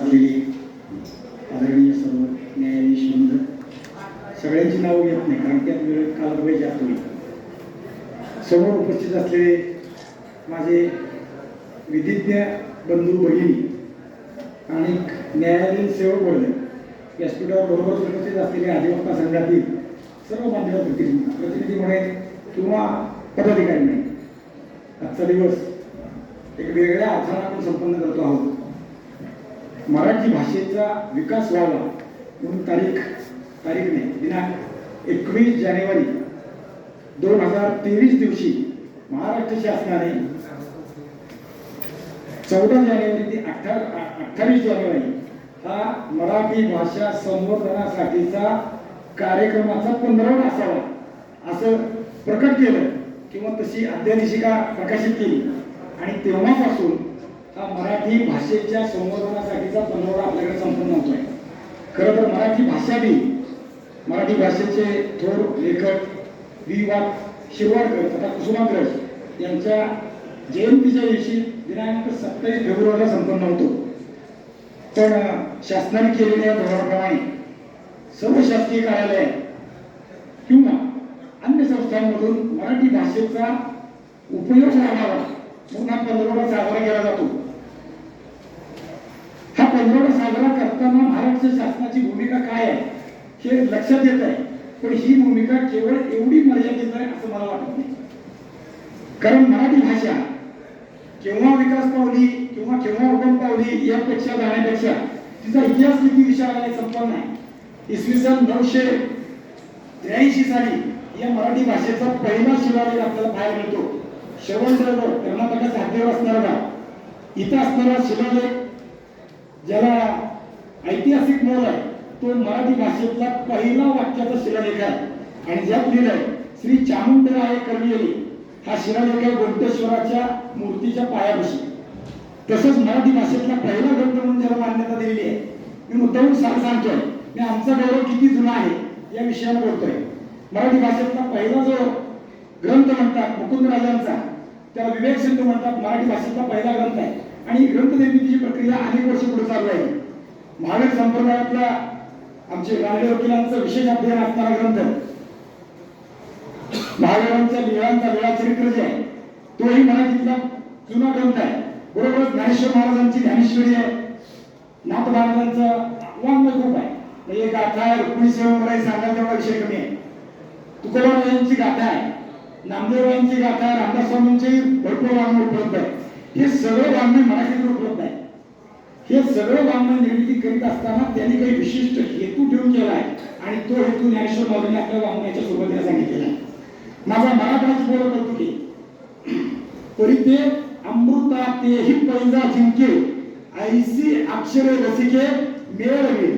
आदरणीय सर्व न्यायाधीश मंडळ सगळ्यांची नावं घेत नाही कारण त्यात वेळ कालवेळ जास्त होईल समोर उपस्थित असलेले माझे विधिज्ञ बंधू भगिनी आणि न्यायालयीन सेवक वर्ग व्यासपीठावर बरोबर उपस्थित असलेले अधिवक्ता संघातील सर्व मान्यवर प्रतिनिधी प्रतिनिधी म्हणेन किंवा पदाधिकारी नाही आजचा दिवस एक वेगळ्या अर्थाने आपण संपन्न करतो आहोत. मराठी भाषेचा विकास व्हावा म्हणून तारीख तारीख नाही दिनांक एकवीस जानेवारी दोन हजार तेवीस दिवशी महाराष्ट्र शासनाने चौदा जानेवारी ते अठरा अठ्ठावीस जानेवारी हा मराठी भाषा संवर्धनासाठीचा कार्यक्रमाचा पंधरावा असावा असं प्रकट केलं किंवा तशी अध्यादेशिका प्रकाशित केली. आणि तेव्हापासून हा मराठी भाषेच्या संवर्धनासाठीचा पंधरवडा आपल्याकडे संपन्न होतोय. खरं तर मराठी भाषा दिन मराठी भाषेचे थोर लेखक वि वा शिरवाडकर तथा कुसुमाग्रज यांच्या जयंतीच्या दिवशी दिनांक सत्तावीस फेब्रुवारीला संपन्न होतो. पण शासनाने केलेल्या धोरणाप्रमाणे सर्व शासकीय कार्यालय किंवा अन्य संस्थांमधून मराठी भाषेचा उपयोग व्हावा म्हणून हा पंधरवडा साजरा केला जातो. हा पंधरवडा साजरा करताना महाराष्ट्र शासनाची भूमिका काय आहे हे लक्षात येत आहे. पण ही भूमिका केवळ एवढी मर्यादित आहे असं मला वाटत नाही. कारण मराठी भाषा केव्हा विकास पावली किंवा केव्हा उगम पावली यापेक्षा जाण्यापेक्षा तिचा इतिहास किती विशाल आहे संपन्न आहे. इसवी सन नऊशे त्र्याऐंशी साली या मराठी भाषेचा पहिला शिलालेख आपल्याला पाहायला मिळतो. श्रवणबेळगड कर्नाटकात हद्दीवर असणारा गाव. इथं असणारा शिलालेख ज्याला ऐतिहासिक मोल आहे तो मराठी भाषेतला पहिला वाक्याचा शिलालेख आहे. आणि ज्यात लिहिलंय श्री चामुंडराय कर्वियली हा शिलालेख आहे गोंटेश्वराच्या मूर्तीच्या पायापाशी. तसंच मराठी भाषेतला पहिला ग्रंथ म्हणून ज्याला मान्यता दिलेली आहे मी मुद्दाहून सांग सांगतोय मी आमचा गौरव किती जुना आहे या विषयावर बोलतोय. मराठी भाषेतला पहिला जो ग्रंथ म्हणतात मुकुंदराजांचा त्याला विवेक सिंधू म्हणतात मराठी भाषेतला पहिला ग्रंथ आहे. आणि ग्रंथ निर्मितीची प्रक्रिया अनेक वर्ष पुढे चालू आहे महावीर संप्रदायातला आमचे गाडगे वकिलांचं विशेष अध्ययन असणारा ग्रंथ. महावीरांच्या लिळांचा वेळा चरित्र जे आहे तोही मराठीतला जुना ग्रंथ आहे. बरोबरच ज्ञानेश्वर महाराजांची ज्ञानेश्वरी आहे. नाथ महाराजांचं वाङ्मय खूप आहे. म्हणजे गाथा आहे रुक्मिणी स्वयंवराई सांगायला तेवढा विषय कमी आहे. तुकोबाराजांची गाथा आहे नामदेवरायांची गाथा आहे रामदास स्वामींची भरपूर वाङ्मय उपलब्ध आहे. हे सगळं वाङ्मय मराठीतून उपलब्ध आहे हे सगळं वाङ्मय निर्मिती करीत असताना त्यांनी काही विशिष्ट हेतू ठेवून केला आहे. आणि तो हेतू ज्ञानेश्वर माऊलीने आपल्या वाङ्मयाच्या सुरुवातीला सांगितलेला आहे. माझा मराठाच बोलत होतो की तरी ते अमृता तेही पैजा जिंके ऐसी अक्षरे रसिके मिळवले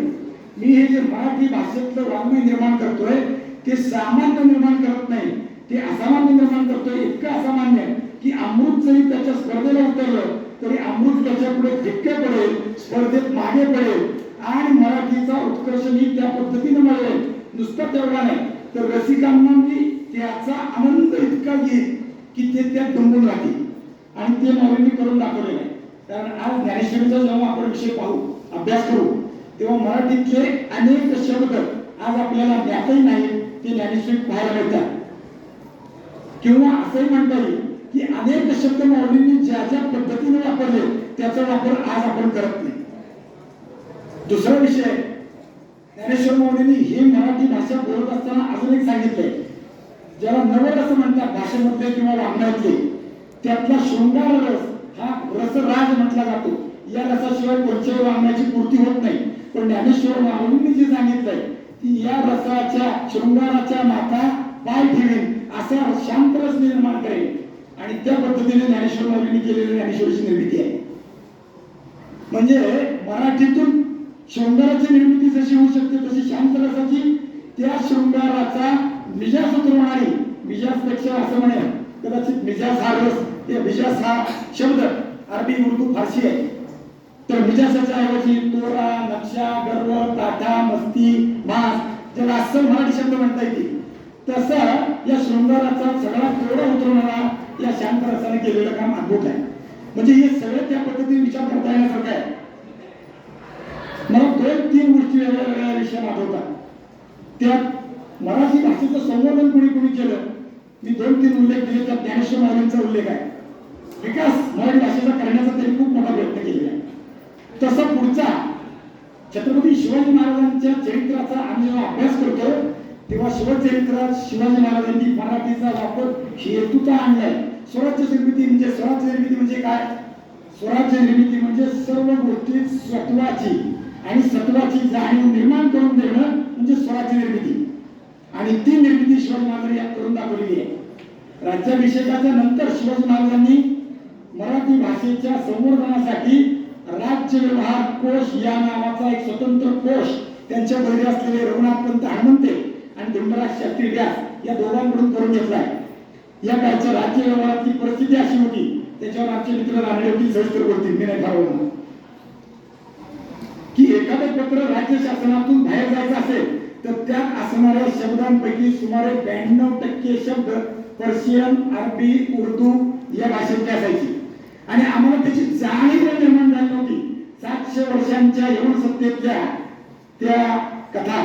मी हे जे मराठी भाषेतलं वाङ्मय निर्माण करतोय ते सामान्य निर्माण करत नाही. ते असामान्य निर्माण करतोय इतकं असामान्य की अमृत जरी त्याच्या स्पर्धेला उतरलं तरी अमृत त्याच्या पुढे धिक्के पडेल स्पर्धेत मागे पडेल. आणि मराठीचा उत्कर्ष मी त्या पद्धतीने मिळेल नुसतं तेवढा नाही. तर रसिकांना मी त्याचा आनंद इतका घेईल की ते त्यात दंबून राहतील. आणि ते मी करून दाखवलेलं आहे. कारण आज ज्ञानेश्वरीचा जेव्हा आपण विषय पाहू अभ्यास करू तेव्हा मराठीतले अनेक शब्द आज आपल्याला ज्ञातही नाही ते ज्ञानेश्वरी पाहायला मिळतात. किंवा असंही म्हणता येईल की अनेक शब्द माऊलींनी ज्या ज्या पद्धतीने वापरले त्याचा वापर आज आपण करत नाही. दुसरा विषय ज्ञानेश्वर माऊलींनी ही मराठी भाषा बोलत असताना अजून एक सांगितलंय. ज्याला नवल असं म्हणतात भाषेमध्ये किंवा वाङ्मयातले त्यातला शृंगार रस हा रसराज म्हटला जातो. या रसाशिवाय कोणत्याही वाङ्मयाची पूर्ती होत नाही. पण ज्ञानेश्वर माऊलींनी जे सांगितलंय की या रसाच्या शृंगाराच्या माता पाय ठेवीन असा शांत रस निर्माण करेल. आणि त्या पद्धतीने ज्ञानेश्वर माऊलींनी केलेली ज्ञानेश्वरीची निर्मिती आहे. म्हणजे मराठीतून शृंगाराची निर्मिती जशी होऊ शकते तशी शांत रसाची त्या शृंगाराचा मिजास उतरवणारी मिजाजपेक्षा असं म्हणेल कदाचित मिजास हा रस या मिजास हा शब्द अरबी उर्दू फारशी आहे. तर मिजासाच्या ऐवजी तोरा नक्षा गर्व ताटा मस्ती मास ज्याला अस्सल मराठी शब्द म्हणता येतील. तसं या शृंगाराचा सगळा तोडा उतरवणारा या शांत रसाने केलेलं काम अद्भुत आहे. म्हणजे हे सगळं त्या पद्धतीने विचार करता येण्यासारखं आहे. दोन तीन गोष्टी वेगळ्या वेगळ्या विषयात आठवतात. त्यात मराठी भाषेचं संवर्धन कोणी कोणी केलं? मी दोन तीन उल्लेख केले त्यात ज्ञानेश्वर महाराजांचा उल्लेख आहे. विकास मराठी भाषेचा करण्याचा त्यांनी खूप मोठा प्रयत्न केलेला आहे. तसा पुढचा छत्रपती शिवाजी महाराजांच्या चरित्राचा आम्ही जेव्हा अभ्यास करतो तेव्हा शिवचरित्रात शिवाजी महाराजांनी मराठीचा वापर हेतूचा आणलाय. स्वराज्य निर्मिती म्हणजे स्वराज्य निर्मिती म्हणजे काय? स्वराज्य निर्मिती म्हणजे सर्व गोष्टी सत्वाची. आणि सत्वाची जाणीव निर्माण करून देणं म्हणजे स्वराज्य निर्मिती. आणि ती निर्मिती शिवाजी महाराजांनी करून दाखवलेली आहे. राज्याभिषेकाच्या नंतर शिवाजी महाराजांनी मराठी भाषेच्या संवर्धनासाठी राज्य व्यवहार कोश या नावाचा एक स्वतंत्र कोश त्यांच्या बहिरे असलेले रघुनाथ पंत हनुमंते आणि धुंडराज शास्त्री व्यास या दोघांकडून करून घेतलाय या काळच्या राज्य व्यवहारातली परिस्थिती अशी होती. त्याच्यावर आमचे मित्र राहणे होती सविस्तर बोलतील. मी नाही ठरवलं की एखादं पत्र राज्य शासनातून बाहेर जायचं असेल तर त्यात असणाऱ्या शब्दांपैकी सुमारे ब्याण्णव टक्के शब्द पर्शियन अरबी उर्दू या भाषेतले असायची. आणि आम्हाला त्याची जाणीव निर्माण झाली नव्हती. सातशे वर्षांच्या यवन सत्तेतल्या त्या कथा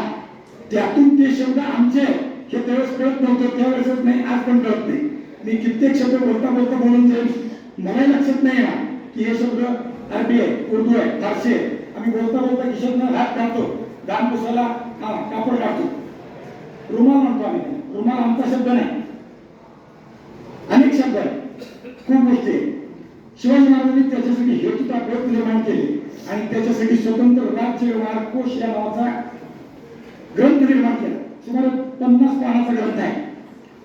त्यातून ते शब्द आमचे हे त्यावेळेस कळत नव्हतं त्यावेळेसच नाही आज पण कळत नाही. मी कित्येक शब्द बोलता बोलता बोलून जाईल. मला लक्षात नाही ना की हे शब्द अरबी आहे उर्दू आहे फारसी आहे. आम्ही बोलता बोलता खिशातनं हात काढतो दान पुसायला हा कापड काढतो. रुमाल म्हणतो आम्ही रुमाल आमचा शब्द नाही. अनेक शब्द आहेत. खूप गोष्टी आहे शिवाजी महाराजांनी त्याच्यासाठी हेतूचा प्रयत्न निर्माण केले आणि त्याच्यासाठी स्वतंत्र राज्य व्यवहार कोश या नावाचा ग्रंथ निर्माण केला. सुमारे पन्नास पानाचा ग्रंथ आहे.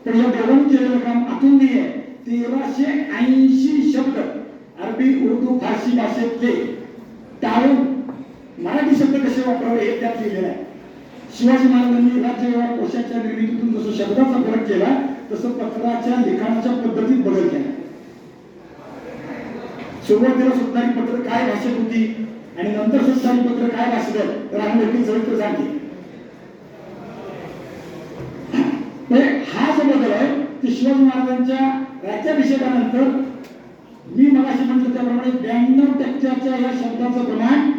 पण या दोघांनी केलेलं काम अतुलनीय आहे तेराशे ऐंशी शब्द अरबी उर्दू फारसी भाषेतले टाळून मराठी शब्द कसे वापरावे हे त्यात लिहिलेलं आहे. शिवाजी महाराजांनी राज्य व्यवहार कोशाच्या निर्मितीतून जसं शब्दाचा फरक केला तसं पत्राच्या लिखाणाच्या पद्धतीत बदल केला. सुरुवातीला सुटणारी पत्र काय भाषेत होती आणि नंतर सुटणारी पत्र काय भाषेत तर आम्ही व्यक्ती चरित्र सांगते म्हणजे हा जो बदल आहे ते शिवाजी महाराजांच्या राज्याभिषेकानंतर मी मगाशी म्हटलं त्याप्रमाणे ब्याण्णव टक्क्याच्या या शब्दाचं प्रमाण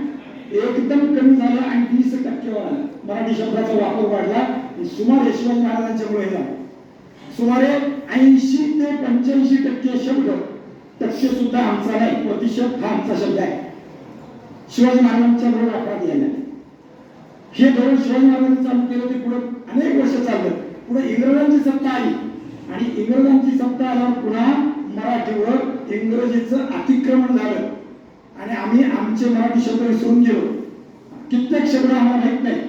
एकदम कमी झालं आणि वीस टक्केवर आलं. मराठी शब्दाचा वापर वाढला सुमारे शिवाजी महाराजांच्यामुळे हे सुमारे ऐंशी ते पंच्याऐंशी टक्के शब्द टक्के सुद्धा आमचा नाही प्रतिशत हा आमचा शब्द आहे. शिवाजी महाराजांच्या बरोबर वापरात यायला. हे धोरण शिवाजी महाराजांनी चालू केलं ते पुढे अनेक वर्ष चाललं. पुढे इंग्रजांची सत्ता आली. आणि इंग्रजांची सत्ता आल्यावर पुन्हा मराठीवर इंग्रजीचं अतिक्रमण झालं. आणि आम्ही आमचे मराठी शब्द विसरून गेलो. कित्येक शब्द आम्हाला माहीत नाही.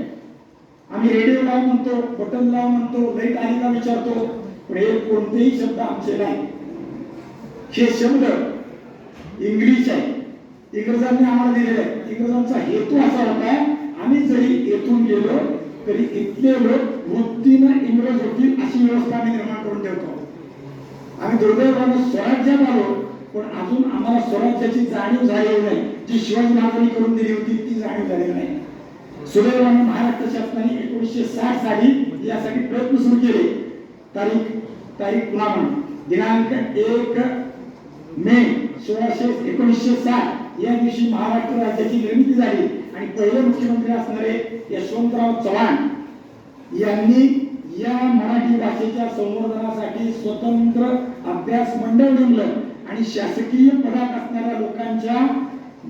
आम्ही रेडिओ लाव म्हणतो बटन लाव म्हणतो लाइट आली का विचारतो पण हे कोणतेही शब्द आमचे नाही. हे शब्द इंग्लिश आहे. इंग्रजांनी आम्हाला दिलेले आहे. इंग्रजांचा हेतू असा होता आम्ही जरी येथून गेलो तरी इथले लोक वृत्तीनं इंग्रज होतील अशी व्यवस्था आम्ही निर्माण करून ठेवतो. आम्ही दुर्दैवानं स्वराज्यात आलो पण अजून आम्हाला स्वराज्याची जाणीव झालेली नाही. जी शिवाजी महाराजांनी करून दिली होती ती जाणीव झालेली नाही. सुदैवानं महाराष्ट्र शासनाने एकोणीसशे साठ साली यासाठी प्रयत्न सुरू केले. तारीख तारीख पुन्हा म्हणा. दिनांक एक मे सोळाशे एकोणीसशे साठ. या दिवशी महाराष्ट्र राज्याची निर्मिती झाली आणि पहिले मुख्यमंत्री असणारे यशवंतराव चव्हाण यांनी या मराठी भाषेच्या संवर्धनासाठी स्वतंत्र अभ्यास मंडळ नेमलं आणि शासकीय पदात असणाऱ्या लोकांच्या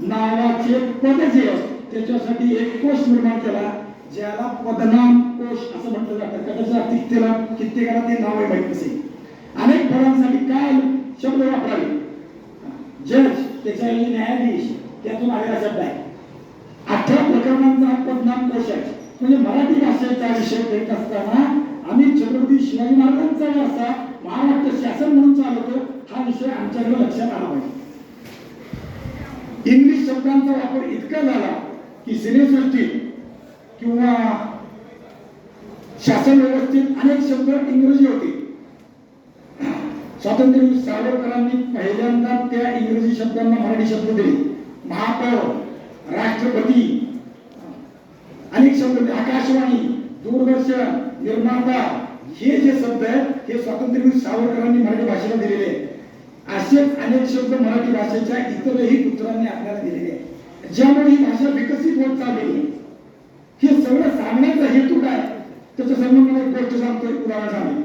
नावाचे पद जे त्याच्यासाठी एक कोश निर्माण केला ज्याला पदनाम कोश असं म्हटलं जातं. कदाचित कित्येला कित्येकाला ते नाव आहे माहीत नसेल. अनेक पदांसाठी काय शब्द वापरावे. जज त्याच्याऐवजी न्यायाधीश त्यातून आलेला शब्द आहे. अठरा प्रकरणांचा हा पदनाम कोश आहे? म्हणजे मराठी भाषेचा विषय घेत असताना आम्ही छत्रपती शिवाजी महाराजांचा असा महाराष्ट्र शासन म्हणून चालवतो हा विषय आमच्याकडे लक्षात आला पाहिजे. इंग्लिश शब्दांचा वापर इतका झाला की सिनेसृष्टीत किंवा शासन व्यवस्थेत अनेक शब्द इंग्रजी होते. स्वातंत्र्य सावरकरांनी शब्दांना मराठी शब्द दिले. महापौर राष्ट्रपती अनेक शब्द आकाशवाणी दूरदर्शन निर्माता हे जे शब्द आहेत हे स्वातंत्र्यवीर सावरकरांनी मराठी भाषेला दिलेले आहेत. असेच अनेक शब्द मराठी भाषेच्या इतरही पुत्रांनी आपल्याला दिलेले आहेत. ज्यामुळे ही भाषा विकसित होत चालली आहे. हे सगळं सांगण्याचा हेतू काय? त्याच्या संबंधाने एक गोष्ट सांगतो एक उदाहरण सांगेन.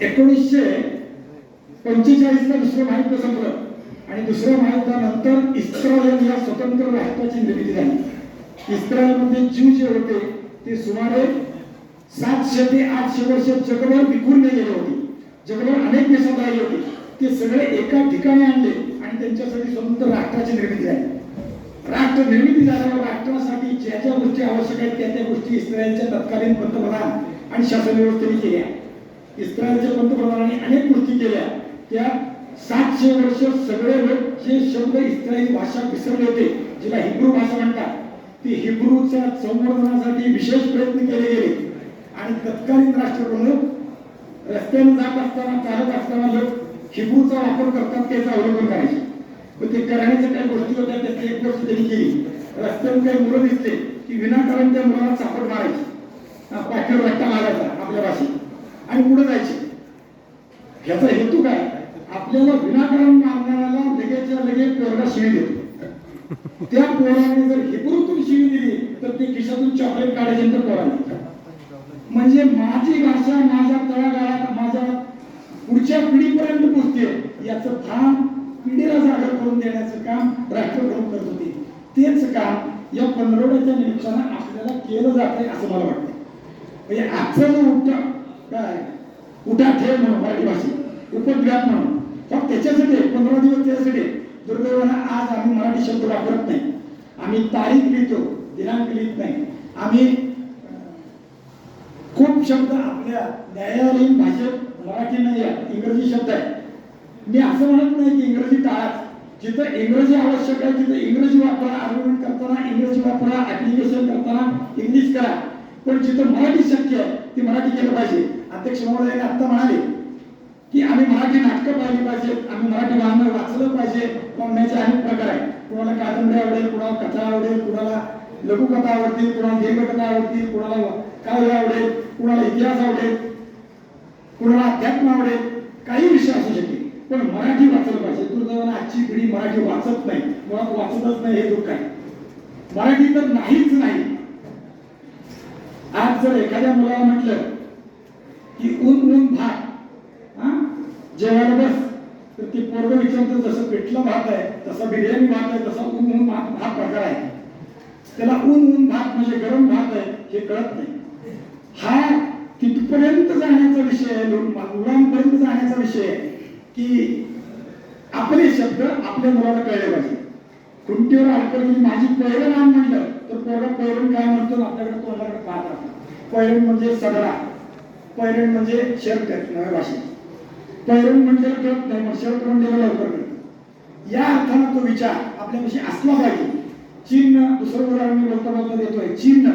एकोणीसशे पंचेचाळीसला दुसरं महायुद्ध संपलं आणि दुसऱ्या महायुद्धानंतर इस्रायल या स्वतंत्र राष्ट्राची निर्मिती झाली. इस्रायलमध्ये जीव जे होते ते सुमारे सातशे ते आठशे वर्ष जगभर विखुरले गेले होते. जगभर अनेक देशात राहिले होते. ते सगळे एका ठिकाणी आणले आणि त्यांच्यासाठी स्वतंत्र राष्ट्राची निर्मिती झाली. राष्ट्र निर्मिती झाल्यावर राष्ट्रासाठी ज्या ज्या गोष्टी आवश्यक आहेत त्या त्या गोष्टी इस्रायलच्या तत्कालीन पंतप्रधान आणि शासन व्यवस्थेने केल्या. इस्रायलच्या पंतप्रधानांनी अनेक गोष्टी केल्या. त्या सातशे वर्ष सगळे लोक जे शब्द इस्रायली भाषा विसरले होते जिला हिब्रू भाषा म्हणतात ती हिब्रूच्या संवर्धनासाठी विशेष प्रयत्न केले गेले. आणि तत्कालीन राष्ट्रप्रमुख रस्त्याने जात असताना चालत असताना लोक हिब्रूचा वापर करतात त्याचा अवलंबन करायचे. पण ते करण्याच्या काही गोष्टी होत्या त्याची एक गोष्ट त्यांनी केली. रस्त्यावर काही मुलं दिसले की विनाकारण त्या मुलाला चापट मारायची. पाठीवर रट्टा मारायचा आपल्या भाषेत आणि पुढे जायचे. ह्याचा हेतू काय? आपल्याला विनाकारण मारणाऱ्याला लगेचच्या लगेच पोरगा शिवी देतो त्या पोराने जर हिब्रूतून शिवी दिली तर ते खिशातून चॉकलेट काढायचे तर पोराने. म्हणजे माझी भाषा माझ्या तळागाळात माझ्या पुढच्या पिढीपर्यंत पोहोचते याचं भान पिढीला जागर करून देण्याचं काम राष्ट्रप्रमुख करत होते. तेच काम या पंधरवड्याच्या निमित्तानं आपल्याला केलं जातंय असं मला वाटतं. म्हणजे आजचा जो उठा काय उठा ठेव म्हणून मराठी भाषेत उपद्व्याप म्हणून. फक्त त्याच्यासाठी पंधरा दिवस त्याच्यासाठी दुर्दैवानं आज आम्ही मराठी शब्द वापरत नाही. आम्ही तारीख लिहितो दिनांक लिहित नाही. आम्ही खूप शब्द आपल्या न्यायालयीन भाषेत मराठी नाही आहे इंग्रजी शब्द आहे. मी असं म्हणत नाही की इंग्रजी टाळा. जिथं इंग्रजी आवश्यक आहे तिथं इंग्रजी वापरा आर्ग्युमेंट करताना इंग्रजी वापरा ऍप्लिकेशन करताना इंग्लिश करा. पण जिथं मराठी शक्य आहे ती मराठी केलं पाहिजे. अध्यक्ष महोदयाने आत्ता म्हणाले की आम्ही मराठी नाटकं पाहिली पाहिजेत आम्ही मराठी वाङ्मय वाचलं पाहिजे. म्हणण्याचे अनेक प्रकार आहेत. कुणाला कादंबरी आवडेल कुणाला कथा आवडेल कुणाला लघुकथा आवडतील कुणाला दीर्घकथा आवडतील कुणाला काव्य आवडेल कुणाला इतिहास आवडेल कुणाला अध्यात्म आवडेल काही विषय असू शकेल पण मराठी वाचलं पाहिजे. दुर्दैवानं आजची पिढी मराठी वाचत नाही. मुळात वाचतच नाही हे दुःख आहे. मराठी तर नाहीच नाही. आज जर एखाद्या मुलाला म्हटलं की ऊन ऊन भात. जेवायला बस तर ती पोरग विचारतं जसं पिठलं भात आहे तसा बिर्याणी भात आहे तसा ऊन ऊन भात भात प्रकार आहे. त्याला ऊन ऊन भात म्हणजे गरम भात आहे हे कळत नाही. हा तिथपर्यंत जाण्याचा विषय आहे मुलांपर्यंत जाण्याचा विषय आहे की आपले शब्द आपल्या मुलाला कळले पाहिजे. खुंटीवर अडकली माझी पहिलं नाम म्हटलं तर पोरं पैरण काय म्हणतो? आपल्याकडे तोंडाकडे पाहत राहतो. पैरण म्हणजे सदरा पैरण म्हणजे शर्ट नव्या भाषेत. पैरण मंडळ किंवा नाही मंडळ लवकर कळत या अर्थानं तो विचार आपल्यापाशी असला पाहिजे. चीननं दुसरं उदाहरण मी बोलता देतोय? चीन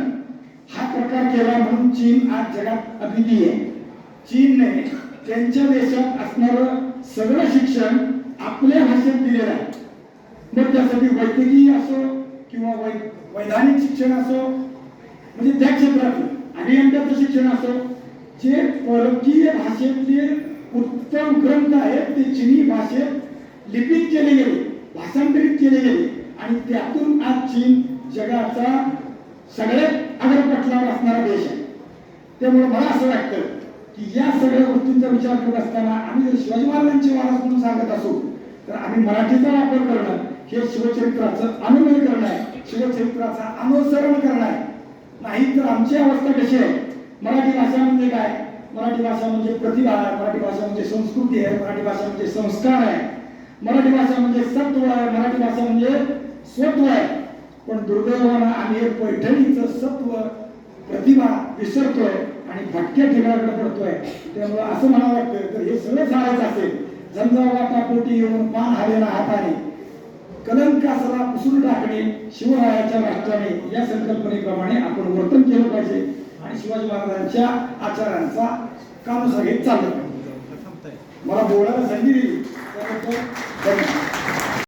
हा प्रकार केला म्हणून चीन आज जगात अद्वितीय आहे. चीनने त्यांच्या देशात असणारं सगळं शिक्षण आपल्या भाषेत दिलेलं आहे. मग त्यासाठी वैद्यकीय असो किंवा वै वैधानिक शिक्षण असो म्हणजे त्या क्षेत्रातलं. अभियंत्याचं शिक्षण असो जे परकीय भाषेतले उत्तम ग्रंथ आहेत ते चिनी भाषेत लिपित केले गेले भाषांतरित केले गेले. आणि त्यातून आज चीन जगाचा सगळ्यात अग्रपटलावर असणारा देश आहे. त्यामुळे मला असं वाटतं की या सगळ्या गोष्टींचा विचार करत असताना आम्ही जर शिवाजी महाराजांचे वारस म्हणून सांगत असू तर आम्ही मराठीचा वापर करणं हे शिवचरित्राचं अनुनय करणं आहे शिवचरित्राचं अनुसरण करणं आहे नाही तर आमची अवस्था कशी आहे? मराठी भाषा म्हणजे काय? मराठी भाषा म्हणजे प्रतिभा आहे मराठी भाषा म्हणजे संस्कृती आहे मराठी भाषा म्हणजे संस्कार आहे. मराठी भाषा म्हणजे सत्व आहे मराठी भाषा म्हणजे स्वत्व आहे. पण दुर्दैवानं आम्ही हे पैठणीचं सत्व प्रतिभा विसरतोय आणि भटक्या ठिकाणाकडे पडतोय. त्यामुळे असं मला वाटतं तर हे सगळं झाडायचं असेल. झंझावाटा पोटी येऊन पान हालेला हाताने. कलंकासला पुसून टाकणे शिवरायाच्या राष्ट्राने या संकल्पनेप्रमाणे आपण वर्तन केलं पाहिजे. आणि शिवाजी महाराजांच्या आचारांचा कानुसार हे चाललं पाहिजे मला बोलायला संधी दिली.